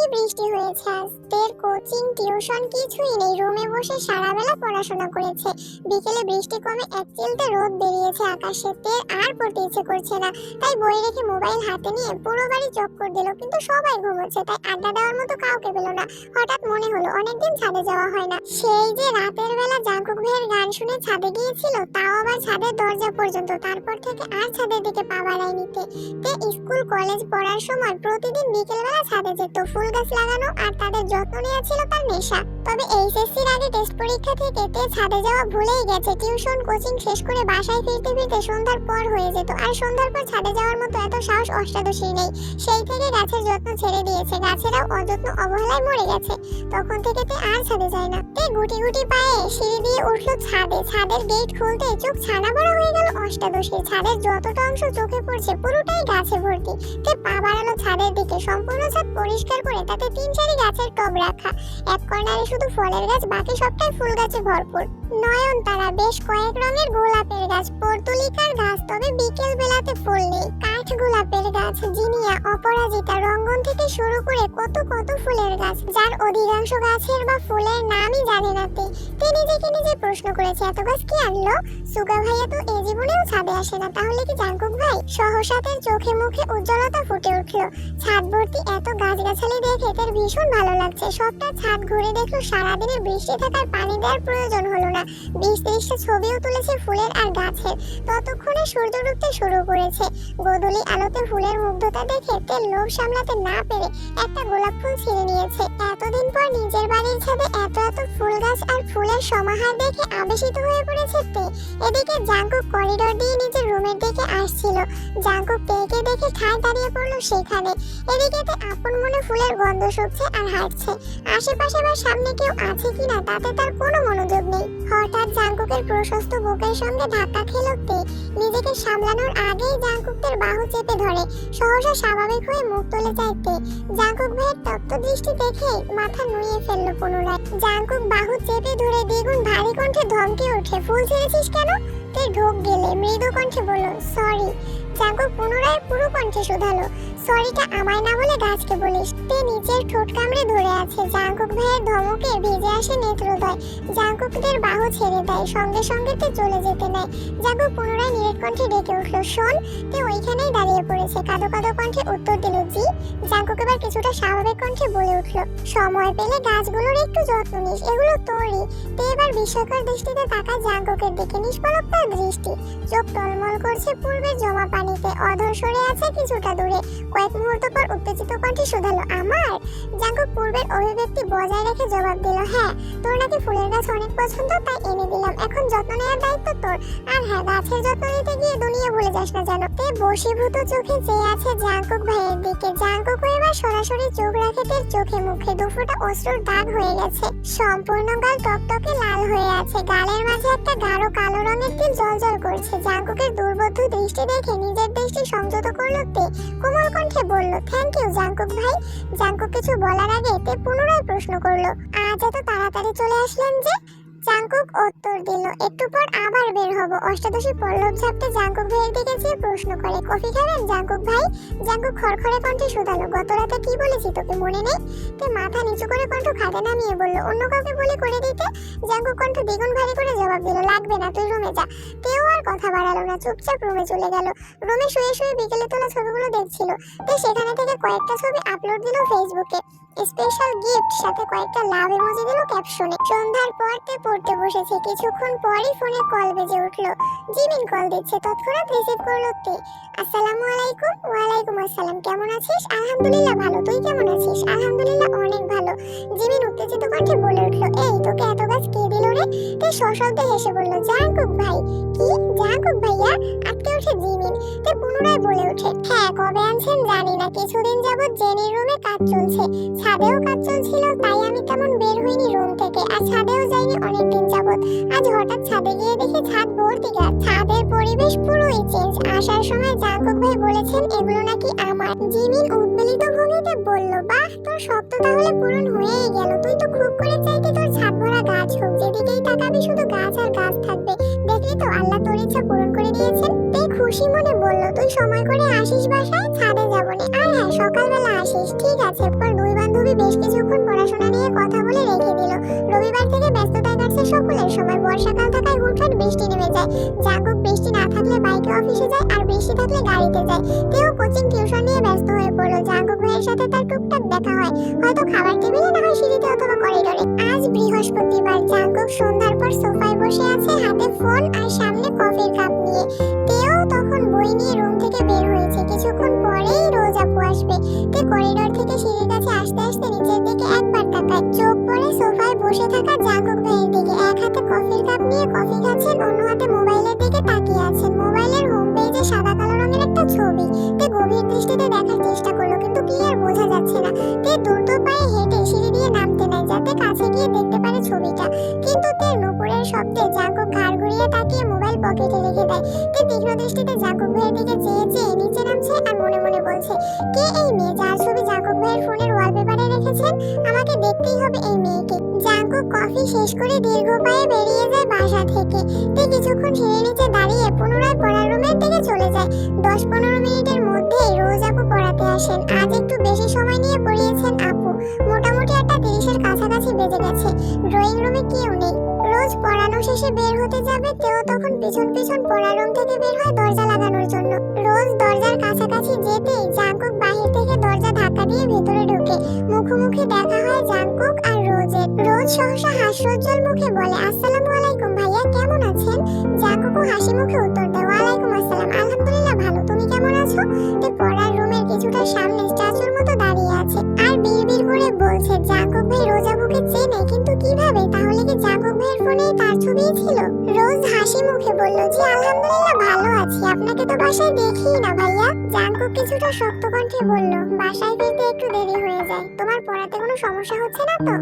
Heavy বৃষ্টি হয়েছে আজ। তের কোচিং, টিউশন কিছুই নেই। রুমে বসে সারা বেলা পড়াশোনা করেছে। বিকেলে বৃষ্টি কমে এক চিলতে রোদ বেরিয়েছে আকাশে। তের আর পড়তে ইচ্ছে করছে না। তাই বই রেখে মোবাইল হাতে নিয়ে পুরো বাড়ি চক্কর দিল। কিন্তু সবাই ঘুমোচ্ছে, তাই আড্ডা দেওয়ার মতো কাউকে পেল না। হঠাৎ মনে হলো, অনেকদিন ছাদে যাওয়া হয় না। সেই যে রাতের বেলা জাঙ্কুক ভাইয়ের গান শুনে ছাদে গিয়েছিল, তাও আবার ছাদের দরজা পর্যন্ত। তারপর থেকে আর ছাদের দিকে পা বাড়ায়নি তে স্কুল, কলেজ পড়ার সময় প্রতিদিন বিকেলবেলা ছাদে যেত। ফুল গাছ লাগানো আর তাদের যত্ন নেওয়া ছিল তার নেশা। তবে এইচএসসির আগে টেস্ট পরীক্ষা থেকে তে ছাদে যাওয়া ভুলেই গেছে। টিউশন কোচিং শেষ করে বাসায় ফিরতে ফিরতে সন্ধ্যার পর হয়ে যেত। আর সন্ধ্যার পর ছাদে যাওয়ার মতো এত সাহস অষ্টাদশী নেই। সেই থেকে গাছের যত্ন ছেড়ে দিয়েছে। গাছেরাও অযত্ন অবহেলায় মরে গেছে। তখন থেকে তে আর ছাদে যায় না। তে গুটি গুটি পায়ে সিঁড়ি দিয়ে উঠল ছাদে। ছাদের গেট খুলতে চোখ ছানা বড় হয়ে গেল অষ্টাদশী। ছাদের যতটা অংশ চোখে পড়ছে পুরোটাই গাছে ভর্তি। তে পা বাড়ালো ছাদের দিকে। সম্পূর্ণ ছাদ পরিষ্কার করে তাতে তিন চারি গাছের টব রাখা। এক কর্নারে শুধু ফলের গাছ, বাকি সবটাই ফুল গাছে ভরপুর। নয়ন তারা বেশ কয়েক রঙের গোলাপের গাছ, পর্তুলিকার গাছ, তবে বিকেল বেলাতে ফুল নেই। কাঠ গোলাপের গাছ, জিনিয়া, অপরাজিতা রঙ্গন থেকে শুরু করে কত কত ফুলের গাছ, যার অধিকাংশ গাছের বা ফুলের নামই জানে না তে নিজেকে নিজে প্রশ্ন করেছে, এত গাছ কি আনলো? সুগা ভাইয়া তো এই জীবনেও ছাদে আসে না। তাহলে কি জাঙ্কুক ভাই? সহসাতের চোখে মুখে উজ্জ্বলতা ফুটে উঠল। ছাদ ভর্তি এত গাছগাছালি দেখে তার ভীষণ ভালো লাগছে। সবটা ছাদ ঘুরে দেখল, সারাদিনের বৃষ্টি থাকার পানি দেওয়ার প্রয়োজন হলো না। বিশ ত্রিশটা ছবিও তুলেছে ফুলের আর গাছের। ততক্ষণে সূর্য ডুবতে শুরু করেছে। গোধূলি আলোতে ফুলের মুগ্ধতা দেখে তেল লোভ সামলাতে না পেরে একটা গোলাপ ফুল ছিঁড়ে নিয়েছে। এতদিন পর নিজের বাড়ির ছাদে এত এত ফুল গাছ আর ফুলের সমাহার দেখে আবেশিত হয়ে পড়েছে তে। এদিকে জাঙ্কুক করিডোর দিয়ে নিজের রুমের দিকে আসছিল। জাঙ্কুক তেকে দেখে ঠায় দাঁড়িয়ে পড়ল সেখানে। এদিকে তে আপন মনে ফুলের গন্ধ শুকছে আর হাঁটছে। আশেপাশে বা সামনে কেউ আছে কিনা তাতে তার কোনো মনোযোগ নেই। হঠাৎ জাঙ্কুকের প্রশস্ত বুকের সঙ্গে ধাক্কা খেলো তে নিজেকে সামলানোর আগেই জাঙ্কুকের বাহু চেপে ধরে। সহসা স্বাভাবিক হয়ে মুখ তুলে যায় তে জাঙ্কুক ভাইয়ের তপ্ত দৃষ্টি দেখে মাথা নুয়ে ফেলল পুনরায়। জাঙ্কুক বাহু চেপে ধরে দ্বিগুণ ভারী কণ্ঠে ধমকে ওঠে ফুল ছেড়েছিস কেন? তে ঢোক গেলে মৃদু কণ্ঠে বলল, সরি। জাঙ্কুক পুনরায় পুরো কণ্ঠে শুধালো, সরিটা আমায় না বলে গাছকে বলিস। তে নিচের ঠোঁট কামড়ে ধরে আছে। জাঙ্কুক ভাইয়ের ধমকে ভিজে আসে নেত্রদয়। জাঙ্কুকদের বাহু ছেড়ে দেয়, সঙ্গে সঙ্গে তে চলে যেতে নেয়। জাঙ্কুক পুনরায় নিরেট কণ্ঠে ডেকে উঠল, শোন তে ওইখানেই দাঁড়িয়ে পড়েছে? কাদো কাদো কণ্ঠে উত্তর দিল, জি। জাঙ্কুক এবার কিছুটা স্বাভাবিক কণ্ঠে বলে উঠল, সময় পেলে গাছগুলোর একটু যত্ন নিস, এগুলো তোরই। তে এবার বিস্ময়কর দৃষ্টিতে তাকায় জাঙ্কুকের দিকে নিষ্পলক তার দৃষ্টি। চোখ টলমল করছে পূর্বের জমা পানিতে, অধর সরে আছে কিছুটা দূরে। কয়েক মুহূর্ত পর উত্তেজিত কণ্ঠে শুধালো আমার? জাঙ্গু পূর্বের অভিব্যক্তি বজায় রেখে জবাব দিল হ্যাঁ তোর নাকি ফুলের গাছ অনেক পছন্দ, তাই এনে দিলাম। এখন যত্ন নেওয়ার দায়িত্ব তোর। আর হ্যাঁ গাছের যত্ন নিতে গিয়ে ভুলে যাস না জানো তে বসীভূত চোখে চেয়ে আছে জাঙ্কুক ভাইয়ের দিকে। জাঙ্কুক এবার সরাসরি চোখ রাখে তের চোখে মুখে। দুফোটা অশ্রুর দাগ হয়ে গেছে। সম্পূর্ণ গাল টকটকে লাল হয়ে আছে। গালের মাঝে একটা গাঢ় কালো রঙের তিল জলজল করছে। জাঙ্কুকের দুর্বোধ্য দৃষ্টি দেখে নিজের দৃষ্টি সংযত করল তে। কোমল কণ্ঠে বলল থ্যাংক ইউ জাঙ্কুক ভাই। জাঙ্কুক কিছু বলার আগে তে পুনরায় প্রশ্ন করল, আজ এত তাড়াতাড়ি চলে আসলেন যে? জাঙ্কুক উত্তর দিল, একটু পর আবার বের হব। অষ্টাদশী পল্লব ঝাপতে জাঙ্কুক ভাইয়ের দিকে চেয়ে প্রশ্ন করে, কফি খাবেন জাঙ্কুক ভাই? জাঙ্কুক খড়খড়ে কণ্ঠে শুধালো, গত রাতে কি বলেছি তোকে মনে নেই? তে মাথা নিচু করে কণ্ঠ খাতে নামিয়ে বলল, অন্য কাউকে বলে করে দিতে? জাঙ্কুক কণ্ঠ দ্বিগুণ ভারী করে জবাব দিল, লাগবে না, তুই রুমে যা। কেউ আর কথা বাড়ালো না, চুপচাপ রুমে চলে গেল। রুমে শুয়ে শুয়ে বিকেলে তোলা ছবিগুলো দেখছিল। তে সেখানে থেকে কয়েকটা ছবি আপলোড দিল ফেসবুকে স্পেশাল গিফট, সাথে কয়েকটা লাভ ইমোজি দিল ক্যাপশনে সন্ধ্যার পরতে পড়তে বসেছে, কিছুক্ষণ পরই ফোনে কল বেজে উঠল। জিমিন কল দিচ্ছে, তৎক্ষণাৎ রিসিভ করল তে আসসালামু আলাইকুম, ওয়ালাইকুম আসসালাম, কেমন আছিস? আলহামদুলিল্লাহ ভালো, তুই কেমন আছিস? আলহামদুলিল্লাহ অনেক ভালো। জিমিন উত্তেজিত কণ্ঠে বলে উঠল, এই, তোকে এত গাছ কে তে সশব্দে হেসে বলল, জাঙ্কুক ভাই। কি? জাঙ্কুক ভাইয়া? আটকে উঠে জিমিন। তে পুনরায় বলে ওঠে। হ্যাঁ কবে আনছেন জানি না। কিছুদিন যাবত জেনির রুমে কাজ চলছে। ছাদেও কাজ চলছিল, তাই আমি তেমন বের হইনি রুম থেকে। আর ছাদেও যাইনি অনেকদিন যাবত আজ হঠাৎ ছাদে গিয়ে দেখি ছাদ ভর্তি গাছ ছাদের পরিবেশ পুরোই চেঞ্জ। আসার সময় জাঙ্কুক ভাই বলেছেন, এগুলো নাকি আমার। জিমিন উদ্বেলিত ভঙ্গিতে বলল, বাহ, তোর শব্দ তাহলে পূরণ হয়েই গেল। তুই তো খুব করে চাইতে তোর ছাদ ইচ্ছুক যেদিকেই তাকাবি শুধু গাছ আর গাছ থাকবে। দেখলি তো আল্লাহ তোর ইচ্ছা পূরণ করে দিয়েছেন। তাই খুশি মনে বলল, তুই সময় করে আসিস বাসায়? ছাদে যাব আর হ্যাঁ সকালবেলা আসিস। ঠিক আছে। পর দুই বান্ধবী বেশ কিছুক্ষণ পড়াশোনা নিয়ে কথা বলে রেখে দিল। রবিবার থেকে ব্যস্ততায় কাটছে সকলের সময়। বর্ষাকাল থাকায় হুটহাট বৃষ্টি নেমে যায়। জাগক বৃষ্টি না থাকলে বাইকে অফিসে যায় আর বৃষ্টি থাকলে গাড়িতে যায়। তেও কোচিং, টিউশন নিয়ে ব্যস্ত হয়ে পড়ল। জাগক ভাইয়ের সাথে তার টুকটাক দেখা হয়। হয়তো খাবার টেবিলে না হয় সিঁড়িতে অথবা করিডোরে বৃহস্পতিবার জাঙ্কুক সন্ধ্যার পর সোফায় বসে আছে হাতে ফোন আর সামনে কফির কাপ নিয়ে। তেও তখন বই নিয়ে রুম থেকে বের হয়েছে। কিছুক্ষণ পরেই রোজ আপু আসবে। তে করিডোর থেকে সিঁড়ির কাছে আসতে আসতে নিচের দিকে একবার তাকায়। চোখ পড়ে সোফায় বসে থাকা জাঙ্কুক ভাইয়ের দিকে। এক হাতে কফির কাপ নিয়ে কফি খাচ্ছেন, অন্য হাতে মোবাইলের দিকে তাকিয়ে আছেন। মোবাইলের হোম পেজে সাদা, কালো রঙের একটা ছবি। তে গভীর দৃষ্টিতে দেখার চেষ্টা করল, কিন্তু ক্লিয়ার বোঝা যাচ্ছে না। তে দ্রুত পায়ে হেঁটে বেজে গেছে। ড্রয়িং রুমে কেউ নেই। রোজ পড়ানো শেষে বের হতে যাবে তেও তখন পিছন পিছন পড়ার রুম থেকে বের হয় দরজা লাগানোর জন্য। রোজ দরজার কাছাকাছি যেতেই জাঙ্কুক বাহির থেকে দরজা ধাক্কা দিয়ে ভেতরে ঢোকে। মুখোমুখি দেখা হয় জাঙ্কুক আর রোজের। রোজ সহসা হাস্যোজ্জ্বল মুখে বলে, আসসালামু আলাইকুম ভাইয়া, কেমন আছেন? জাঙ্কুকও হাসি মুখে উত্তর দেয়, ওয়ালাইকুম আসসালাম, আলহামদুলিল্লাহ ভালো, তুমি কেমন আছো? তে পড়ার রুমের কিছুটা সামনে স্ট্যাচুর মতো দাঁড়িয়ে আছে। আর বিড়বিড় করে বলছে জাঙ্কুক মুখে বলল যে আলহামদুলিল্লাহ ভালো। আপনাকে তো বাসায় দেখিই না ভাইয়া। জাঙ্কুক কিছুটা শক্ত কণ্ঠে বলল, বাসায় ফিরতে একটু দেরি হয়ে যায়। তোমার পড়াতে কোনো সমস্যা হচ্ছে না তো?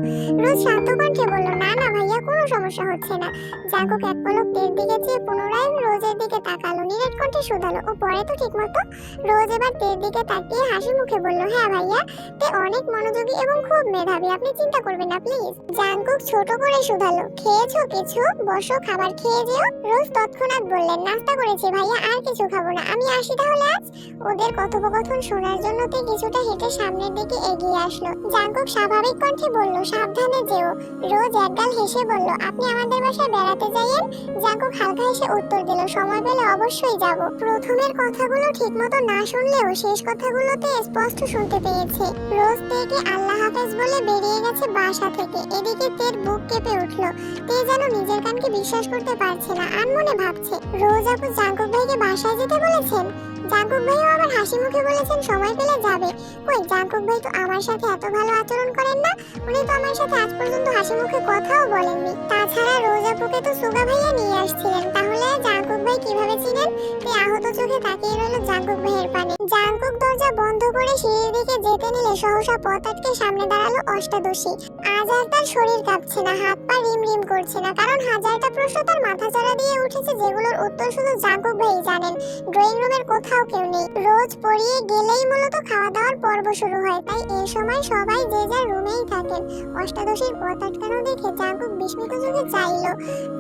রোজ শান্ত কণ্ঠে বলল, না না ভাইয়া, কোনো সমস্যা হচ্ছে না। জাঙ্কুক এক পলক তের দিকে চেয়ে পুনরায় রোজের দিকে তাকালো, নিরেট কণ্ঠে শুধালো, ও পড়ে তো ঠিক মতো? রোজ এবার তের দিকে তাকিয়ে হাসি মুখে বলল হ্যাঁ ভাইয়া, তে অনেক মনোযোগী এবং খুব মেধাবী, আপনি চিন্তা করবেন না, প্লিজ। জাঙ্কুক ছোট করে শুধালো, খেয়েছো কিছু? বসো, খাবার খেয়ে যেও? রোজ তৎক্ষণাৎ বললেন, নাস্তা করেছি ভাইয়া আর কিছু খাব না। আমি আসি তাহলে আজ? ওদের কথোপকথন শোনার জন্য তে কিছুটা হেঁটে সামনের দিকে এগিয়ে আসলো। জাঙ্কুক স্বাভাবিক কণ্ঠে বলল, সাবধানে যেও। রোজ একগাল হেসে বলল, আপনি আমাদের বাসায় বেড়াতে যাইয়েন? জাঙ্কুক হালকা হেসে উত্তর দিল, সময় পেলে অবশ্যই যাব। প্রথমের কথাগুলো ঠিকমতো না শুনলেও শেষ কথাগুলোতে স্পষ্ট শুনতে পেয়েছে। রোজ তেকে আল্লাহ হাফেজ বলে বেরিয়ে গেছে বাসা থেকে। এদিকে তের বুক কেঁপে উঠল। তে যেন নিজের কানকে বিশ্বাস করতে পারছে না, আনমনে ভাবছে। রোজ আপু জাঙ্কুক ভাইকে বাসায় যেতে বলেছেন? জাঙ্কুক ভাইও আবার হাসি মুখে বলেছেন সময় পেলে যাবে। কই, জাঙ্কুক ভাই তো আমার সাথে এত ভালো আচরণ করেন না? উনি তো আমার সাথে আজ পর্যন্ত হাসি মুখে কথাও বলেননি। তাছাড়া রোজ আপুকে তো সুগা ভাইয়া নিয়ে আসছিলেন। তাহলে জাঙ্কুক ভাই কীভাবে চিনেন? তে আহত চোখে তাকিয়ে রইল জাঙ্কুক ভাইয়ের পানে। জাঙ্কুক দরজা বন্ধ করে সিঁড়ির দিকে যেতে নিলে সহসা পথ আটকে সামনে দাঁড়াল অষ্টাদশী। আর শরীর কাঁপছে না, হাত পা রিম রিম করছে না। কারণ হাজারটা প্রশ্ন তার মাথা চাড়া দিয়ে উঠেছে, যেগুলোর উত্তর শুধু জাঙ্কুক ভাই জানেন। ড্রয়িং রুমের কোথাও কেউ নেই। রোজ পড়িয়ে গেলেই মূলত খাওয়া দাওয়ার পর্ব শুরু হয়, তাই এই সময় সবাই যে যার রুমেই থাকেন। অষ্টাদশীর পথ আটকানো দেখে জাঙ্কুক বিস্মিত চোখে চাইল।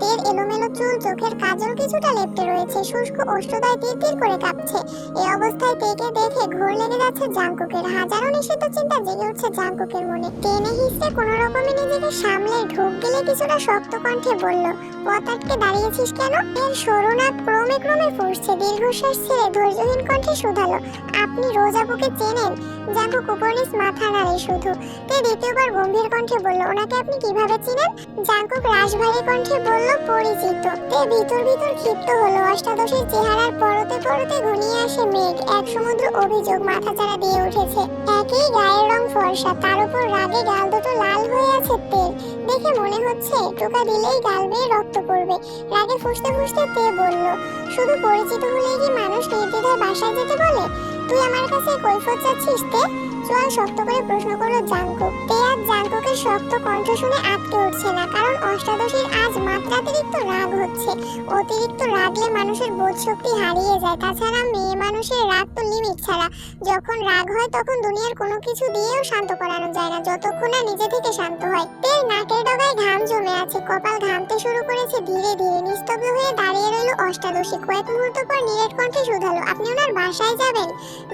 তের এলোমেলো চুল, চোখের কাজল কিছুটা লেপটে রয়েছে। শুষ্ক অষ্টদয় তীর তীর করে কাঁপছে। এই অবস্থায় তেকে দেখে ঘোর লেগে যাচ্ছে জাঙ্কুকের। হাজারো নিষিদ্ধ চিন্তা জেগে উঠছে জাঙ্কুকের মনে। টেনে হিসতে কোনো রকমে নিজেকে সামলে ঢোক গেলে কিছুটা শক্ত কণ্ঠে বলল পথ দাঁড়িয়েছিস কেন? এর সরুনাক ক্রমে ক্রমে ফুসছে, দীর্ঘশ্বাস ছেড়ে ধৈর্যহীন কণ্ঠে শুধালো, আপনি রোজাবুকে চেনেন? জাঙ্কুক উপনিস মাথা নাড়ে শুধু। তে দ্বিতীয়বার গম্ভীর কণ্ঠে বলল, ওনাকে আপনি কীভাবে চিনেন? জাঙ্কুক রাশভারী কণ্ঠে বলল, পরিচিত। তে ভিতর ভিতর ক্ষিপ্ত হলো, অষ্টাদশীর চেহারার পরতে পরতে ঘনিয়ে আসে মেঘ, এক সমুদ্র অভিযোগ মাথাচাড়া দিয়ে উঠেছে। একই গায়ের রং ফর্সা, তার উপর রাগে গাল দুটো লাল হয়ে আছে তেল দেখে মনে হচ্ছে টোকা দিলেই গাল বেয়ে রক্ত পড়বে। রাগে ফুসতে ফুসতে তে বলল, শুধু পরিচিত হলেই কি মানুষ নির্দ্বিধায় বাসায় যেতে বলে? তুই আমার কাছে কৈফত চাচ্ছিস তে? চোয়াল শক্ত করে প্রশ্ন করল জাঙ্কুক তে আজ জাঙ্কুকের শক্ত কণ্ঠ শুনে আটকে উঠছে না, কারণ অষ্টাদশীর আজ মাত্রাতিরিক্ত রাগ হচ্ছে। অতিরিক্ত রাগলে মানুষের বোধ শক্তি হারিয়ে যায়। তাছাড়া মেয়ে মানুষের রাগ তো লিমিট ছাড়া। যখন রাগ হয়, তখন দুনিয়ার কোনো কিছু দিয়েও শান্ত করানো যায় না, যতক্ষণ না নিজে থেকে শান্ত হয়। তের নাকের ডগায় ঘাম জমে আছে, কপাল ঘামতে শুরু করেছে ধীরে ধীরে। নিস্তব্ধ হয়ে দাঁড়িয়ে রইল অষ্টাদশী। কয়েক মুহূর্ত পর নিরেট কণ্ঠে শুধালো, আপনি ওনার বাসায় যাবেন?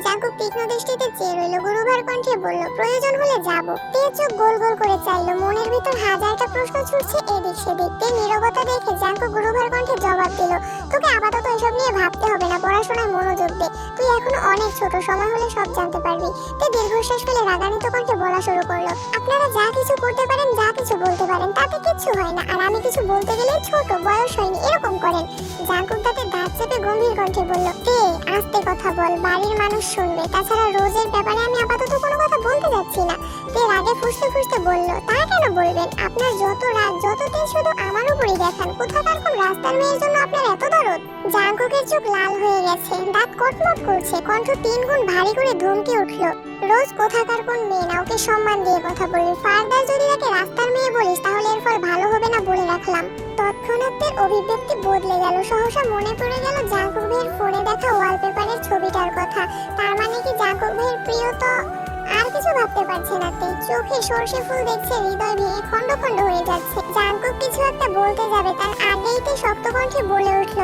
জাঙ্কুক তীক্ষ্ণ দৃষ্টিতে চেয়ে রইল, গুরুবার কণ্ঠে বলল, প্রয়োজন হলে যাব। তে চোখ গোল গোল করে চাইলো। মনের ভিতর হাজারটা প্রশ্ন ছুটছে এদিক সেদিক। তে নীরবতা দেখে জাঙ্কু গুরুভার কণ্ঠে জবাব দিল, তোকে আপাতত এসব নিয়ে ভাবতে হবে না, পড়াশোনায় মনোযোগ দে। তুই এখনও অনেক ছোট, সময় হলে সব জানতে পারবি। তে দীর্ঘশ্বাস ফেলে রাগান্বিত কণ্ঠে বলা শুরু করল, আপনারা যা কিছু করতে পারেন, যা কিছু বলতে পারেন, তাতে কিচ্ছু হয় না। আর আমি কিছু বলতে গেলে ছোট, বয়স হয়নি, এরকম করেন। জাঙ্কুক তাতে চেপে গম্ভীর কণ্ঠে বলল তে আস্তে কথা বল, বাড়ির মানুষ শুনবে। তাছাড়া রোজের ব্যাপারে আমি আপাতত কোনো কথা বলতে যাচ্ছি না। তে রাগে ফুসতে ফুসতে বলল, তা কেন বলবেন? আপনার যত রাগ, যত তেজ শুধু আমার উপরই দেখান। কোথাকার কোন রাস্তার মেয়ের জন্য আপনার এত দরদ? জাঙ্কুকের চোখ লাল হয়ে গেছে, দাঁত কটমট করছে, কণ্ঠ তিন গুণ ভারী করে ধমকে উঠল। রোজ কোথাকার কোন মেয়ে না, ওকে সম্মান দিয়ে কথা বলবি। ফার্দার যদি তাকে রাস্তার মেয়ে বলিস, তাহলে এর ফল ভালো হবে না বলে রাখলাম। তৎক্ষণাৎ অভিব্যক্তি বদলে গেল। সহসা মনে পড়ে গেল জাঙ্কুক ভাইয়ের ফোনে দেখা ওয়ালপেপারের ছবিটার কথা। তার মানে কি জাঙ্কুক ভাইয়ের প্রিয় তো আর কিছু ভাবতে পারছে না তে? চোখে সর্ষে ফুল দেখছে, হৃদয় ভেঙে খন্ড খন্ড হয়ে যাচ্ছে। জাঙ্কুক কিছু একটা বলতে যাবে, তার আগেই তে শক্ত কণ্ঠে বলে উঠল,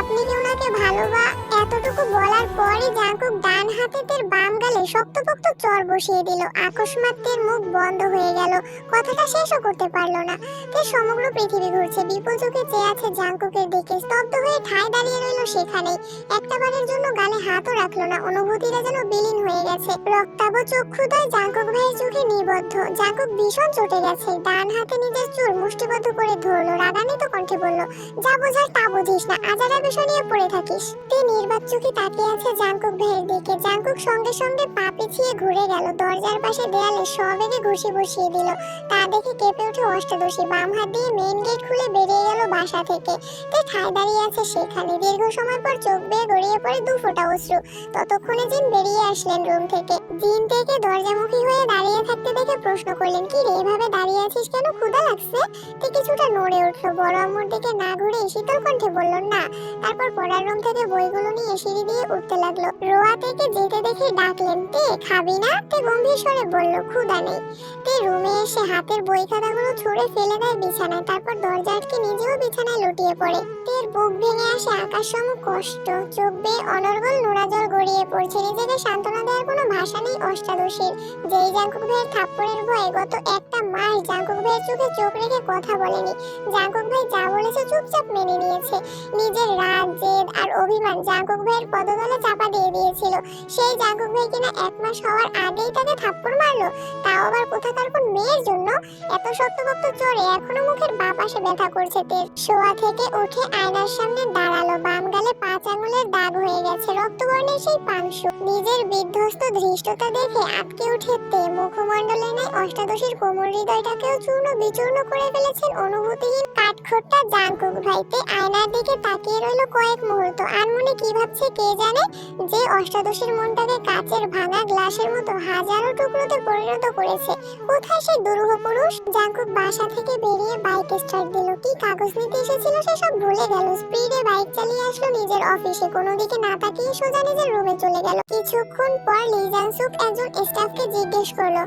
আপনি কি ওনাকে ভালোবা এতটুকু বলার পরই জাঙ্কুক ডান হাতে তের বাম গালে শক্তপোক্ত চর বসিয়ে দিল। আকস্মাত মুখ বন্ধ হয়ে গেল। কথাটা শেষও করতে পারল না। তে সমগ্র পৃথিবী ঘুরছে। বিপুল চোখে চেয়ে আছে জাঙ্কুকের দিকে। স্তব্ধ হয়ে ঠায় দাঁড়িয়ে রইল সেখানেই। একটা বারের জন্য গালে হাতও রাখল না। অনুভূতিটা যেন বিলীন হয়ে গেছে। রক্তাভ চক্ষুদায় জাঙ্কুক ভাইয়ের চোখে নিবদ্ধ। জাঙ্কুক ভীষণ চটে গেছে। ডান হাতে নিজের চুল মুষ্টিবদ্ধ করে ধরলো। রাগান্বিত কণ্ঠে বলল, যা বোঝার তা বুঝিস না। আজারা বিষয় নিয়ে পড়ে থাকিস। তে নির্বাক চোখে তাকিয়ে আছে জাঙ্কুক ভাইয়ের দিকে। জাঙ্কুক সঙ্গে সঙ্গে পা পিছিয়ে ঘুরে গেল। দরজার পাশে দেয়ালে সবেগে ঘুষি বসিয়ে দিল। তা দেখে কেঁপে উঠে অষ্টাদশী। বাম হাত দিয়ে মেইন গেট খুলে বেরিয়ে গেল বাসা থেকে। তে ঠায় দাঁড়িয়ে আছে সেখানে। দীর্ঘ সময় পর চোখ বেয়ে গড়িয়ে পড়ে দু ফোঁটা অশ্রু। ততক্ষণে জিন বেরিয়ে আসলেন রুম থেকে। জিন থেকে দরজামুখী হয়ে দাঁড়িয়ে থাকতে দেখে প্রশ্ন করলেন, কি রে, এভাবে দাঁড়িয়ে আছিস কেন? ক্ষুধা লাগছে? তে কিছুটা নড়ে উঠল। বড় আম্মুর দিকে না ঘুরে শীতল কণ্ঠে বলল, না। তারপর পড়ার রুম থেকে বইগুলো নিয়ে সিঁড়ি দিয়ে উঠতে লাগল। রোয়া থেকে যেতে দেখে ডাকলেন, তে, খাবি না? তে গম্ভীর স্বরে বলল, ক্ষুধা নেই। তে রুমে এসে হাতের বই খাতাগুলো ছুঁড়ে ফেলে দেয় বিছানায়, তারপর দরজা আটকে নিজেও বিছানায় লুটিয়ে পড়ে। তের বুক ভেঙে আসে আকাশ কষ্ট, চোখ বেয়ে অনর্গল নোড়া জল গড়িয়ে পড়ছে। নিজেকে সান্ত্বনা দেওয়ার কোনো ভাষা নেই অষ্টাদশীর। যেই জাঙ্কুক ভাইয়ের থাপ্পড়ের ভয়ে গত একটা মাস জাঙ্কুক ভাইয়ের চোখে চোখ রেখে কথা বলেনি। জাঙ্কুক ভাই যা বলেছে চুপচাপ মেনে নিয়েছে। নিজের রাগ, জেদ আর অভিমান জাঙ্কুক ভাইয়ের পদতলে চাপা দিয়ে দিয়েছিল। সেই জাঙ্কুক ভাই কিনা এক মাস হওয়ার আগেই তাকে থাপ্পড় মারলো? তাও আবার কোথাকার কোন মেয়ের জন্য? এত শক্তপোক্ত চড়ে এখনও মুখের বাঁ পাশে ব্যথা করছে তের শোয়া থেকে উঠে আয়নার সামনে দাঁড়াল, বাম গালে পাঁচ আঙুলের দাগ হয়ে গেছে রক্তবর্ণের সেই পাংশু। নিজের বিধ্বস্ত ধৃষ্টতা দেখে আটকে উঠে তে মুখমণ্ডলে নাই অষ্টাদশীর কোমল হৃদয়টাকেও চূর্ণ বিচূর্ণ করে ফেলেছেন অনুভূতিহীন কাঠখোট্টা জাঙ্কুক ভাইতে আয়নার দিকে তাকিয়ে রইল কয়েক মুহূর্ত। আর মনে কি ভাবছে কে জানে যে অষ্টাদশীর মনটাকে কাচের ভাঙা গ্লাসের মতো হাজারো টুকরোতে পরিণত করেছে। কোথায় সেই দুরূহ পুরুষ? জাঙ্কুক বাসা থেকে বেরিয়ে বাইক স্টার্ট দিল। কি কাগজ নিতে এসেছিল সেসব ভুলে গেল। স্পিডে বাইক চালিয়ে আসলো নিজের অফিসে কোনো দিকে না তাকিয়ে সোজা নিজের রুমে চলে গেল। কিছুক্ষণ পর লিজানসুক একজন স্টাফকে জিজ্ঞেস করল,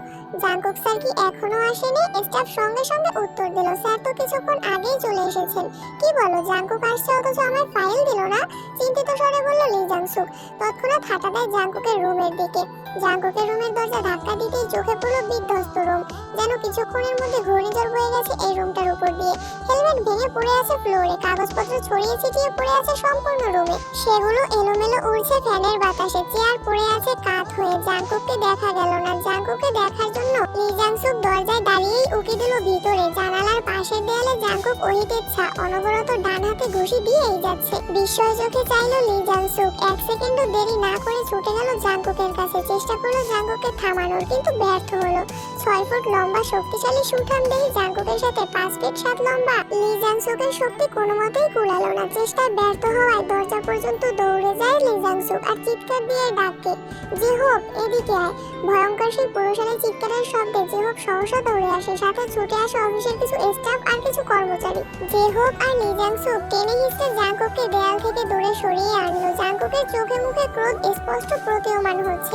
জাঙ্কুক স্যার কি এখনও আসেনি? স্টাফ সঙ্গে সঙ্গে উত্তর দিল, স্যার তো কিছুক্ষণ আগেই চলে এসেছেন। কি বলো, জাঙ্কুক আসছে অথচ আমার ফাইল দিল না? চিন্তিত স্বরে বলল সুখ তৎক্ষণাৎ হাঁটা দেয় জাঙ্কুকের রুমের দিকে জাঙ্কুকের রুমের দরজা ধাক্কা দিতেই চোখে পড়ল বিধ্বস্ত রুম। যেন কিছুক্ষণের মধ্যে ঘূর্ণিঝড় বয়ে গেছে এই রুমটার উপর দিয়ে। হেলমেট ভেঙে পড়ে আছে ফ্লোরে, কাগজপত্র ছড়িয়ে ছিটিয়ে পড়ে আছে সম্পূর্ণ রুমে। সেগুলো এলোমেলো উড়ছে ফ্যানের বাতাসে, চেয়ার পড়ে আছে কাত হয়ে। জাঙ্কুককে দেখা গেল না। জাঙ্কুককে দেখার জন্য লিজাংসুক দরজায় দাঁড়িয়েই উকি দিল ভিতরে। জানালার পাশের দেয়ালে জাঙ্কুক ওহিতের ছা, অনবরত ডান হাতে ঘুষি দিয়েই যাচ্ছে। বিস্ময় চোখে চাইলো লিজাংসুক এক সেকেন্ডও দেরি না করে ছুটে গেল জাঙ্কুকের কাছে। চেষ্টা করল জাঙ্কুককে থামানোর, কিন্তু ব্যর্থ হলো। ছয় ফুট লম্বা, শক্তিশালী সুঠাম দেহি জাঙ্কুকের সাথে পাঁচ ফিট সাত লম্বা। লিজাংসুকের শক্তি কোনো মতেই কুলালো না। চেষ্টায় ব্যর্থ হওয়ায় দরজা পর্যন্ত দৌড়ে যায় লিজাংসুক আর চিৎকার দিয়ে ডাকে যে হোক, এদিকে আয়। ভয়ঙ্কর সেই পুরুষালী চিৎকারের শব্দে যে হোক সহসা দৌড়ে আসে। সাথে ছুটে আসে অফিসের কিছু স্টাফ আর কিছু কর্মচারী। যে হোক, আর লিজাংসুক টেনে হিসেবে জাঙ্কুককে দেয়াল থেকে দূরে সরিয়ে আনলো। জাঙ্কুকের চোখে মুখে ক্রোধ, স্পষ্ট প্রতীয়মান হচ্ছে।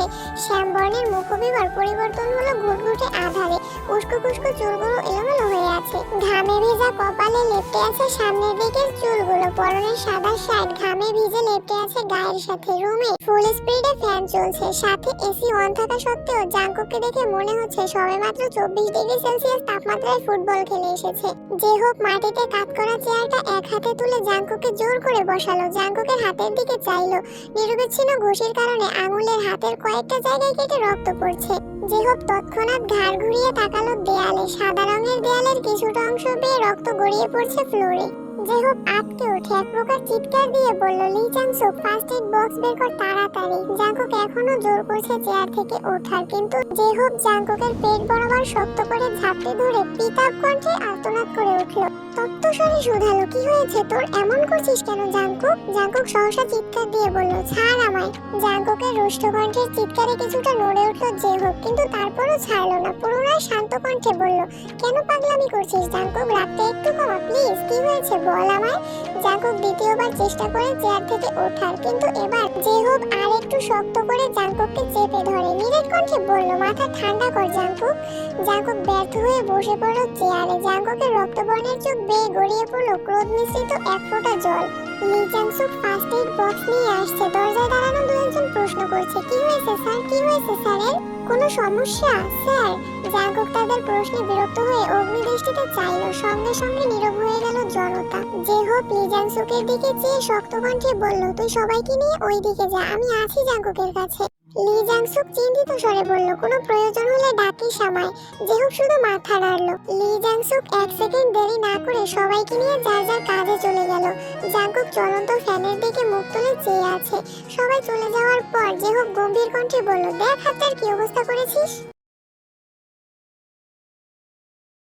শ্যামবর্ণের মুখবিবর পরিবর্তন হলো ঘুটঘুটে আধারে উস্কো খুস্কো চুলগুলো এলোমেলো হয়ে আছে। ঘামে ভেজা কপালে লেপটে আছে সামনের দিকের চুলগুলো পরনের সাদা শার্ট, ঘামে ভিজে লেপটে আছে গায়ের সাথে। রুমে ফুল স্পিডে ফ্যান চলছে, সাথে এসি অন থাকা সত্ত্বেও জাঙ্কুককে দেখে মনে হচ্ছে সবেমাত্র চব্বিশ ডিগ্রি সেলসিয়াস তাপমাত্রায় ফুটবল খেলে এসেছে। যে হোক, মাটিতে কাত করা চেয়ারটা এক হাতে তুলে জাঙ্কুককে জোর করে বসালো। জাঙ্কুকের হাতের দিকে চাইলো। নিরবিচ্ছিন্ন ঘুষির কারণে আঙুলের হাতের কয়েকটা জায়গায় কেটে রক্ত যে হোক তৎক্ষণাৎ ঘাড় ঘুরিয়ে তাকালো দেয়ালে, সাদা রঙের দেয়ালের কিছুটা অংশ বেয়ে রক্ত গড়িয়ে পড়ছে ফ্লোরে। হোক আটকে উঠে এক প্রকার চিৎকার দিয়ে বলল Lee Changsuk first aid box বের কর তাড়াতাড়ি। জাঙ্কুক এখনও জোর করছে চেয়ার থেকে ওঠার, কিন্তু হোক জাঙ্কুকের পেট বরাবর শক্ত করে ঝাপটে ধরে পিতাব কণ্ঠে আর্তনাদ করে উঠল তত্ত্বস্বরে শুধালো কি হয়েছে তোর? এমন করছিস কেন? জাঙ্কুক জাঙ্কুক সহসা চিৎকার দিয়ে বলল, ছাড় আমায়। জাঙ্কুকের রুষ্ট কণ্ঠের চিৎকারে কিছুটা নড়ে উঠল যে হোক, কিন্তু তারপরও ছাড়লো না, পুনরায় শান্ত কণ্ঠে বলল, কেন পাগলামি করছিস জাঙ্কুক? রাগটা একটু কমা, প্লিজ, কি হয়েছে বল আমায়। জাঙ্কুক দ্বিতীয়বার চেষ্টা করে চেয়ার থেকে ওঠার, কিন্তু এবার হোক আর একটু শক্ত করে জাঙ্কুককে চেপে ধরে। নিরেট কণ্ঠে বলল, মাথা ঠান্ডা কর জাঙ্কুক। জাঙ্কুক ব্যর্থ হয়ে বসে পড়ল চেয়ারে। জাঙ্কুকের রক্তবর্ণের চোখ বেয়ে গড়িয়ে পড়ল ক্রোধ মিশ্রিত এক ফোঁটা জল। ফার্স্ট এইড বক্স নিয়ে আসছে। দরজায় দাঁড়ানো দু একজন প্রশ্ন করছে, কি হয়েছে স্যার? কি হয়েছে স্যারের? কোনো সমস্যা? স্যার? জাঙ্কুক তাদের প্রশ্নে বিরক্ত হয়ে অগ্নিদৃষ্টিতে চাইলো। সঙ্গে সঙ্গে নীরব হয়ে গেল জনতা। যে হোক জাংসুকের দিকে চেয়ে শক্ত কণ্ঠে বলল, তুই সবাইকে নিয়ে ওই দিকে যা, আমি আছি জাঙ্কুকের কাছে। লি জাংসুক চিন্তিত স্বরে বলল, কোনো প্রয়োজন হলে ডাকিস যে হোক শুধু মাথা নাড়লো। লি জাংসুক এক সেকেন্ড দেরি না করে সবাইকে নিয়ে যার যার কাজে চলে গেল। জাঙ্কুক চলন্ত ফ্যানের দিকে মুখ তুলে চেয়ে আছে। সবাই চলে যাওয়ার পর যে হোক গম্ভীর কণ্ঠে বলল, দেখ হাতের কি অবস্থা করেছিস?